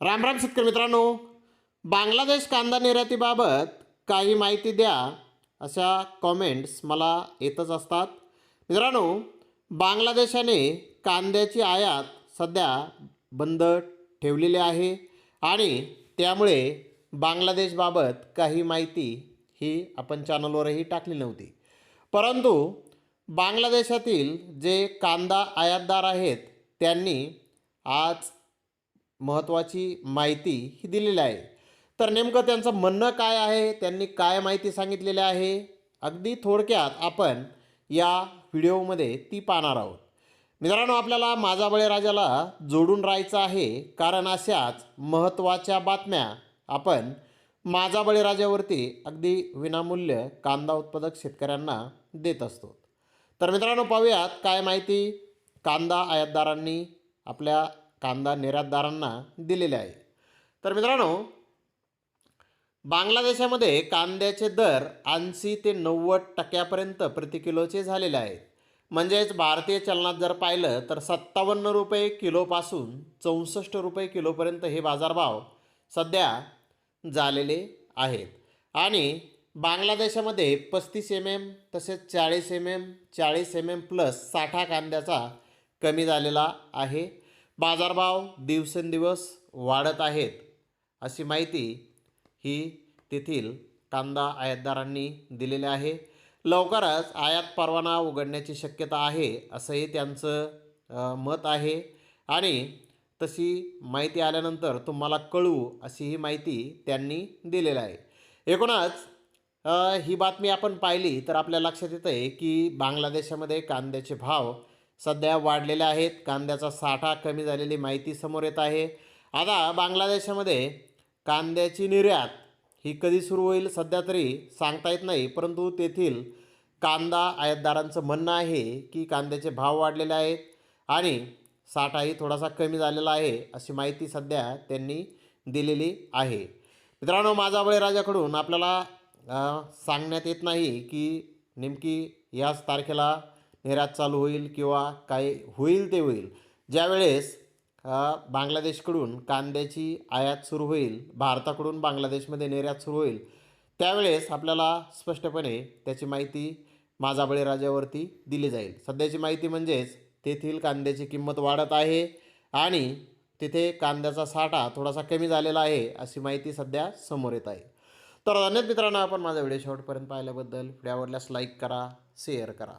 रामराम शेतकरी मित्रांनो. बांगलादेश कांदा निर्यातीबाबत काही माहिती द्या. अशा कॉमेंट्स मला येतच असतात. मित्रांनो बांगलादेशाने कांद्याची आयात सध्या बंद ठेवलेली आहे आणि त्यामुळे बांगलादेशबाबत काही माहिती ही आपण चॅनलवरही टाकली नव्हती. परंतु बांगलादेशातील जे कांदा आयातदार आहेत त्यांनी आज महत्त्वाची माहिती ही दिलेली आहे. तर नेमकं त्यांचं म्हणणं काय आहे? त्यांनी काय माहिती सांगितलेली आहे? अगदी थोडक्यात आपण या व्हिडिओमध्ये ती पाहणार आहोत. मित्रांनो आपल्याला माझा बळीराजाला जोडून राहायचं आहे कारण अशाच महत्त्वाच्या बातम्या आपण माझा बळीराजावरती अगदी विनामूल्य कांदा उत्पादक शेतकऱ्यांना देत असतो. तर मित्रांनो पाहूयात काय माहिती कांदा आयातदारांनी आपल्या कांदा निर्यातदारांना दिलेले आहे. तर मित्रांनो बांगलादेशामध्ये कांद्याचे दर ऐंशी ते नव्वद टक्क्यापर्यंत प्रति किलोचे झालेले आहेत. म्हणजेच भारतीय चलनात जर पाहिलं तर सत्तावन्न रुपये किलोपासून चौसष्ट रुपये किलोपर्यंत हे बाजारभाव सध्या झालेले आहेत. आणि बांगलादेशामध्ये पस्तीस एम एम तसेच चाळीस एम एम चाळीस एम एम प्लस साठा कांद्याचा कमी झालेला आहे. बाजारभाव दिवसेंदिवस वाढत आहेत अशी माहिती ही तेथील कांदा आयातदारांनी दिलेली आहे. लवकरच आयात परवाना उघडण्याची शक्यता आहे असंही त्यांचं मत आहे. आणि तशी माहिती आल्यानंतर तुम्हाला कळवू अशी ही माहिती त्यांनी दिलेली आहे. एकूणच ही बातमी आपण पाहिली तर आपल्या लक्षात येतं आहे की बांगलादेशामध्ये कांद्याचे भाव सध्या वाढलेल्या आहेत. कांद्याचा साठा कमी झालेली माहिती समोर येत आहे. आता बांगलादेशामध्ये कांद्याची निर्यात ही कधी सुरू होईल सध्या तरी सांगता येत नाही. परंतु तेथील कांदा आयातदारांचं म्हणणं आहे की कांद्याचे भाव वाढलेले आहेत आणि साठाही थोडासा कमी झालेला आहे अशी माहिती सध्या त्यांनी दिलेली आहे. मित्रांनो माझा बळीराजाकडून आपल्याला सांगण्यात येत नाही की नेमकी याच तारखेला निर्यात चालू होईल किंवा काय होईल ते होईल. ज्यावेळेस बांगलादेशकडून कांद्याची आयात सुरू होईल भारताकडून बांगलादेशमध्ये निर्यात सुरू होईल त्यावेळेस आपल्याला स्पष्टपणे त्याची माहिती माझा बळीराजावरती दिली जाईल. सध्याची माहिती म्हणजेच तेथील कांद्याची किंमत वाढत आहे आणि तिथे कांद्याचा साठा थोडासा कमी झालेला आहे अशी माहिती सध्या समोर येत आहे. तर धन्यवाद मित्रांनो आपण माझा व्हिडिओ शेवटपर्यंत पाहिल्याबद्दल. व्हिडिओ आवडल्यास लाईक करा शेअर करा.